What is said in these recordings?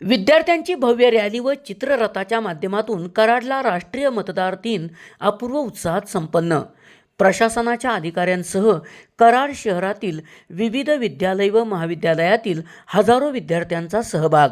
विद्यार्थ्यांची भव्य रॅली व चित्ररथाच्या माध्यमातून कराडला राष्ट्रीय मतदार दिन अपूर्व उत्साहात संपन्न. प्रशासनाच्या अधिकाऱ्यांसह कराड शहरातील विविध विद्यालय व महाविद्यालयातील हजारो विद्यार्थ्यांचा सहभाग.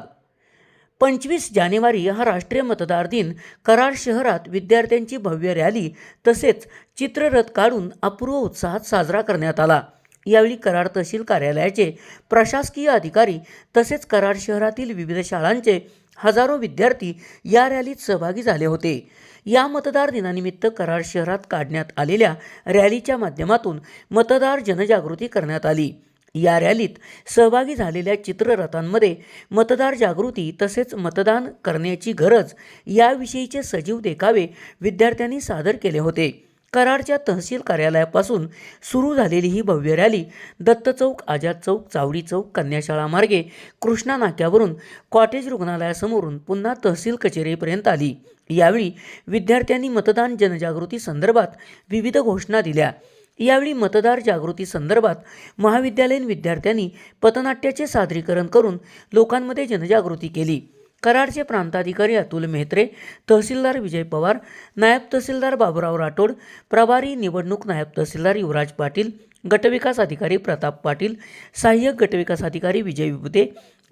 पंचवीस जानेवारी हा राष्ट्रीय मतदार दिन कराड शहरात विद्यार्थ्यांची भव्य रॅली तसेच चित्ररथ काढून अपूर्व उत्साहात साजरा करण्यात आला. यावेळी कराड तहसील कार्यालयाचे प्रशासकीय अधिकारी तसेच कराड शहरातील विविध शाळांचे हजारो विद्यार्थी या रॅलीत सहभागी झाले होते. या मतदार दिनानिमित्त कराड शहरात काढण्यात आलेल्या रॅलीच्या माध्यमातून मतदार जनजागृती करण्यात आली. या रॅलीत सहभागी झालेल्या चित्ररथांमध्ये मतदार जागृती तसेच मतदान करण्याची गरज याविषयीचे सजीव देखावे विद्यार्थ्यांनी सादर केले होते. कराडच्या तहसील कार्यालयापासून सुरू झालेली ही भव्य रॅली दत्त चौक आझाद चौक चावडी चौक कन्याशाळा मार्गे कृष्णा नाक्यावरून कॉटेज रुग्णालयासमोरून पुन्हा तहसील कचेरीपर्यंत आली. यावेळी विद्यार्थ्यांनी मतदान जनजागृती संदर्भात विविध घोषणा दिल्या. यावेळी मतदार जागृती संदर्भात महाविद्यालयीन विद्यार्थ्यांनी पथनाट्याचे सादरीकरण करून लोकांमध्ये जनजागृती केली. कराडचे प्रांताधिकारी अतुल मेहत्रे तहसीलदार विजय पवार नायब तहसीलदार बाबुराव राठोड प्रभारी निवडणूक नायब तहसीलदार युवराज पाटील गटविकास अधिकारी प्रताप पाटील सहाय्यक गटविकास अधिकारी विजय विभुते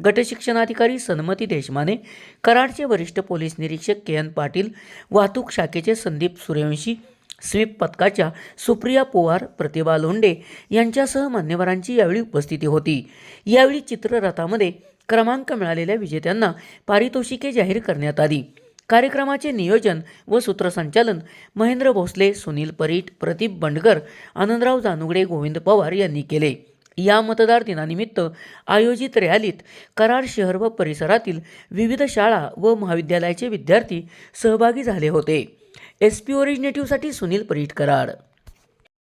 गटशिक्षणाधिकारी सन्मती देशमाने कराडचे वरिष्ठ पोलीस निरीक्षक के एन पाटील वाहतूक शाखेचे संदीप सूर्यवंशी स्वीप पथकाच्या सुप्रिया पोवार प्रतिभा लोंडे यांच्यासह मान्यवरांची यावेळी उपस्थिती होती. यावेळी चित्ररथामध्ये क्रमांक मिळालेल्या विजेत्यांना पारितोषिके जाहीर करण्यात आली. कार्यक्रमाचे नियोजन व सूत्रसंचालन महेंद्र भोसले सुनील परीट प्रदीप बंडगर आनंदराव जानुगडे गोविंद पवार यांनी केले. या मतदार दिनानिमित्त आयोजित रॅलीत कराड शहर व परिसरातील विविध शाळा व महाविद्यालयाचे विद्यार्थी सहभागी झाले होते. एस पी ओरिजिनेटिव्हसाठी सुनील परीट कराड.